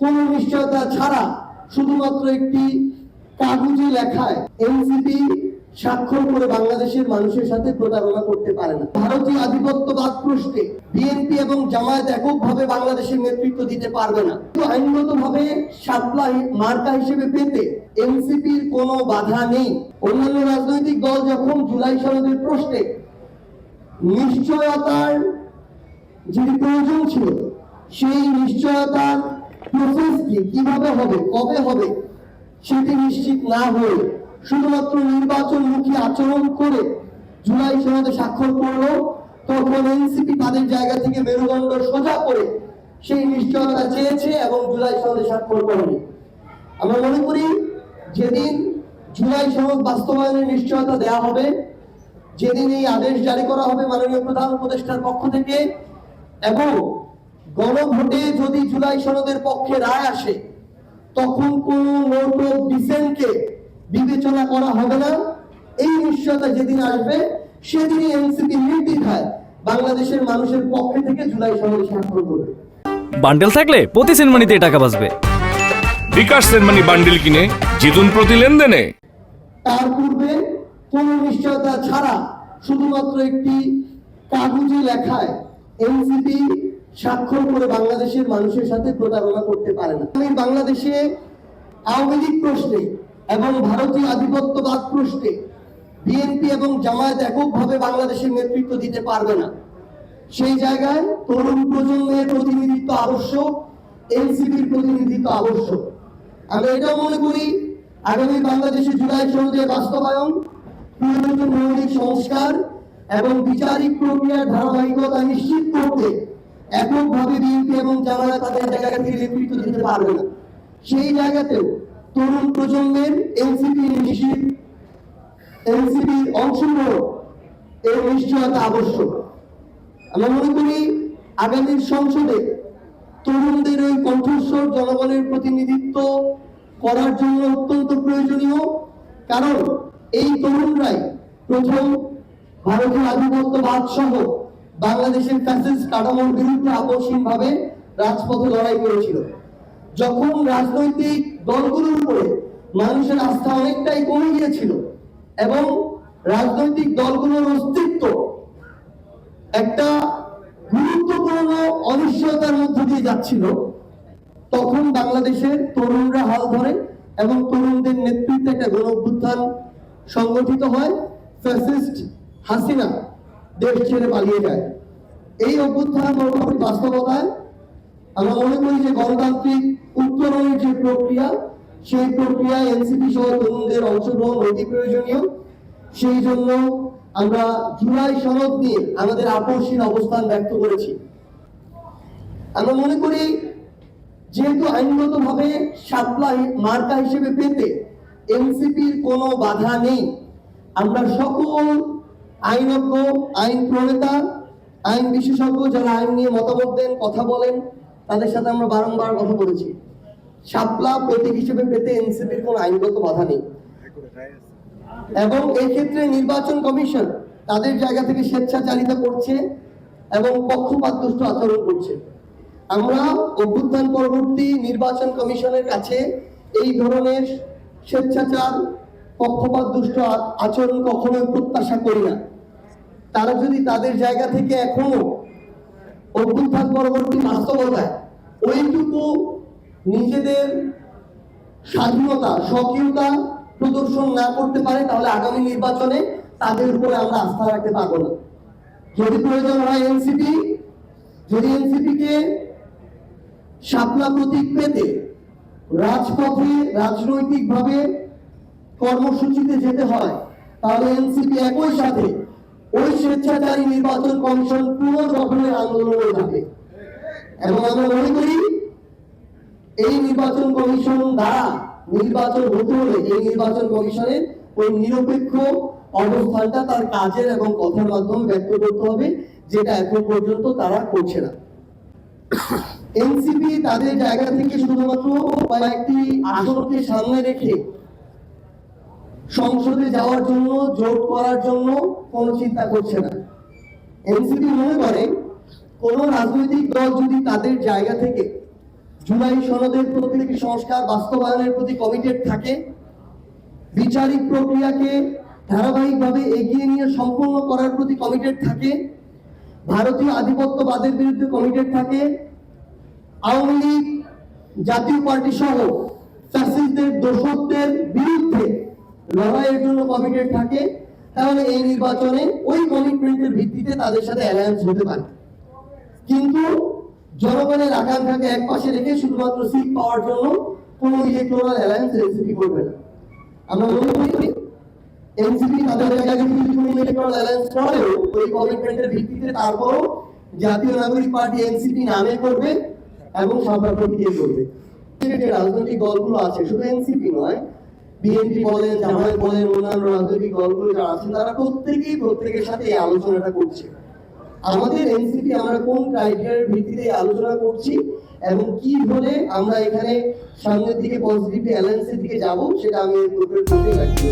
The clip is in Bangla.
কোনো নিশ্চয়তা ছাড়া শুধুমাত্র একটি কাগজে লেখায় এনসিপি স্বাক্ষর করে বাংলাদেশের মানুষের সাথে প্রতারণা করতে পারে না। ভারতীয় আধিপত্যবাদ প্রশ্নে বিএনপি এবং জামায়াত এককভাবে বাংলাদেশের নেতৃত্ব দিতে পারবে না। আইনগত ভাবে সাপ্লাই মার্কা হিসেবে পেতে এনসিপির কোনো বাধা নেই। অন্যান্য রাজনৈতিক দল যখন জুলাই সনদের প্রশ্নে নিশ্চয়তার যেটি প্রয়োজন ছিল, সেই নিশ্চয়তার প্রসেস কি কীভাবে হবে, কবে হবে, সেটি নিশ্চিত না হয়ে শুধুমাত্র নির্বাচনমুখী আচরণ করে জুলাই সনদে স্বাক্ষর করল, তখন এনসিপি তাদের জায়গা থেকে মেরুদণ্ড সোজা করে সেই নিশ্চয়তা চেয়েছে এবং জুলাই সনদে স্বাক্ষর করেনি। আমরা মনে করি যেদিন জুলাই সনদ বাস্তবায়নের নিশ্চয়তা দেওয়া হবে, যেদিন এই আদেশ জারি করা হবে মাননীয় প্রধান উপদেষ্টার পক্ষ থেকে, এবং গণভোটে যদি জুলাই সনদের পক্ষে রায় আসে তখন কোন নোট অফ ডিসেন্টকে বিবেচনা করা হবে না। এই নিশ্চয়তা যেদিন আসবে সেদিনই এনসিপি নির্দ্বিধায় বাংলাদেশের মানুষের পক্ষে থেকে জুলাই সনদে স্বাক্ষর করবে। বান্ডেল থাকলে প্রতি সেনমানিতে টাকা বাঁচবে। বিকাশ সেনমানি বান্ডিল কিনে জিতুন প্রতি লেনদেনে। তার পূর্বে কোন নিশ্চয়তা ছাড়া শুধুমাত্র একটি কাগজে লেখায় এনসিপি স্বাক্ষর করে বাংলাদেশের মানুষের সাথে প্রতারণা করতে পারে না। আমি বাংলাদেশে আওয়ামী লীগ প্রশ্নে এবং ভারতীয় আধিপত্যবাদ প্রশ্নে বিএনপি এবং জামায়াত এককভাবে বাংলাদেশের নেতৃত্ব দিতে পারবে না। সেই জায়গায় তরুণ প্রজন্মের প্রতিনিধিত্ব আবশ্যক, এনসিপির প্রতিনিধিত্ব আবশ্যক। আমি এটাও মনে করি, আগামী বাংলাদেশে জুলাই সনদের বাস্তবায়ন প্রয়োজনীয় মৌলিক সংস্কার এবং বিচারিক প্রক্রিয়ার ধারাবাহিকতা নিশ্চিত করতে এককভাবে বিএনপি এবং জামায়াত তাদের জায়গা থেকে নেতৃত্ব দিতে পারবে না, সেই জায়গাতেও তরুণ প্রজন্মের এনসিপি নিশ্চিত এনসিপি অংশগ্রহণ এর নিশ্চয়তা আবশ্যক। আমরা মনে করি আগামীর সংসদে তরুণদের ওই কণ্ঠস্বর, জনগণের প্রতিনিধিত্ব করার জন্য অত্যন্ত প্রয়োজনীয়, কারণ এই তরুণরাই প্রথম ভারতীয় আধিপত্যবাদ সহ বাংলাদেশের ফ্যাসিস্ট কাঠামোর বিরুদ্ধে আপসহীনভাবে রাজপথে লড়াই করেছিল। যখন রাজনৈতিক দলগুলোর উপরে মানুষের আস্থা অনেকটাই কমে গিয়েছিল এবং রাজনৈতিক দলগুলোর অস্তিত্ব একটা গুরুত্বপূর্ণ অনিশ্চয়তার মধ্য দিয়ে যাচ্ছিল, তখন বাংলাদেশের তরুণরা হাল ধরে এবং তরুণদের নেতৃত্বে একটা গণ সংগঠিত হয় ফ্যাসিস্ট হাসিনা। দেশ ছেড়ে পালিয়ে যায়। এই অভ্যুত্থান বাস্তবতায় আমরা মনে করি যে গণতান্ত্রিক উত্তরণের যে প্রক্রিয়া, সেই প্রক্রিয়ায় এনসিপি সহ তরুণদের অংশগ্রহণ অতি প্রয়োজনীয়। সেই জন্য আমরা জুলাই সনদ নিয়ে আমাদের আপসীন অবস্থান ব্যক্ত করেছি। আমরা মনে করি যেহেতু আইনগতভাবে সাপ্লাই মার্কা হিসেবে পেতে এনসিপির কোনো বাধা নেই, আমরা সকল আইনজ্ঞ আইন প্রণেতা, আইন বিশেষজ্ঞ যারা আইন নিয়ে মতামত দেন, কথা বলেন, তাদের সাথে আমরা বারংবার কথা বলেছি। সাপলা প্রতীক হিসেবে পেতে এনসিপির কোনো আইনগত বাধা নেই। এবং এই ক্ষেত্রে নির্বাচন কমিশন তাদের জায়গা থেকে স্বেচ্ছাচারিতা করছে এবং পক্ষপাত দুষ্ট আচরণ করছে। আমরা অভ্যুত্থান পরবর্তী নির্বাচন কমিশনের কাছে এই ধরনের স্বেচ্ছাচার পক্ষপাত দুষ্ট আচরণ কখনোই প্রত্যাশা করি না। তারা যদি তাদের জায়গা থেকে এখনও অভ্যুত্থান পরবর্তী বাস্তবতায় ওইটুকু নিজেদের স্বাধীনতা, স্বকীয়তা প্রদর্শন না করতে পারে, তাহলে আগামী নির্বাচনে তাদের উপরে আমরা আস্থা রাখতে পারব না। যদি প্রয়োজন হয় এনসিপি, যদি এনসিপি কে শাপলা প্রতীক পেতে রাজপথে রাজনৈতিকভাবে কর্মসূচিতে যেতে হয়, তাহলে এনসিপি একই সাথে ওই স্বেচ্ছাচারী নির্বাচন কমিশন পুনর্গঠনের আন্দোলনে যাবে। এবং আমরা মনে করি, এই নির্বাচন কমিশন দ্বারা নির্বাচন হতে হলে এই নির্বাচন কমিশনের ওই নিরপেক্ষ অবস্থানটা তার কাজের এবং কথার মাধ্যমে ব্যক্ত করতে হবে, যেটা এখন পর্যন্ত তারা করছে না। এনসিপি তাদের জায়গা থেকে শুধুমাত্র কয়েকটি আসনকে সামনে রেখে সংসদে যাওয়ার জন্য, জোট করার জন্য কোনো চিন্তা করছে না। এনসিপি মনে করে, কোন রাজনৈতিক দল যদি তাদের জায়গা থেকে জুলাই সনদের প্রত্যেকটি সংস্কার বাস্তবায়নের প্রতি কমিটেড থাকে, বিচারিক প্রক্রিয়াকে ধারাবাহিকভাবে এগিয়ে নিয়ে সম্পূর্ণ করার প্রতি কমিটেড থাকে, ভারতীয় আধিপত্যবাদের বিরুদ্ধে কমিটেড থাকে, আওয়ামী লীগ, জাতীয় পার্টি সহ ফ্যাসিস্টদের দোষকদের বিরুদ্ধে লড়াইয়ের জন্য কমিটেড থাকে, তাহলে এই নির্বাচনে ওই কমিটমেন্টের ভিত্তিতে তাদের সাথে অ্যালায়েন্স হতে পারে। কিন্তু জনগণের আকাঙ্ক্ষাকে এক পাশে রেখে শুধুমাত্র সিট পাওয়ার জন্য কোনো ইলেকট্রাল অ্যালায়েন্স এনসিপি করবে না। আমরা মনে করি এনসিপি তাদের জায়গায় যদি কোনো ইলেকট্রাল অ্যালায়েন্স করেও ওই কমিটমেন্টের ভিত্তিতে তারপরও জাতীয় নাগরিক পার্টি এনসিপি নামে করবে এবং সরকার প্রতিক্রিয়া করবে। রাজনৈতিক দলগুলো আছে, শুধু এনসিপি নয় বিএনপি বলেন, জামায়াত বলেন, অন্যান্য রাজনৈতিক দলগুলো যারা আছেন, তারা প্রত্যেকেই প্রত্যেকের সাথে এই আলোচনাটা করছে। আমাদের এনসিপি, আমরা কোন ক্রাইটেরিয়ার ভিত্তিতে আলোচনা করছি এবং কি হলে আমরা এখানে সামনের দিকে পজিটিভ অ্যালায়েন্সের দিকে যাব, সেটা আমি মধ্যে রাখি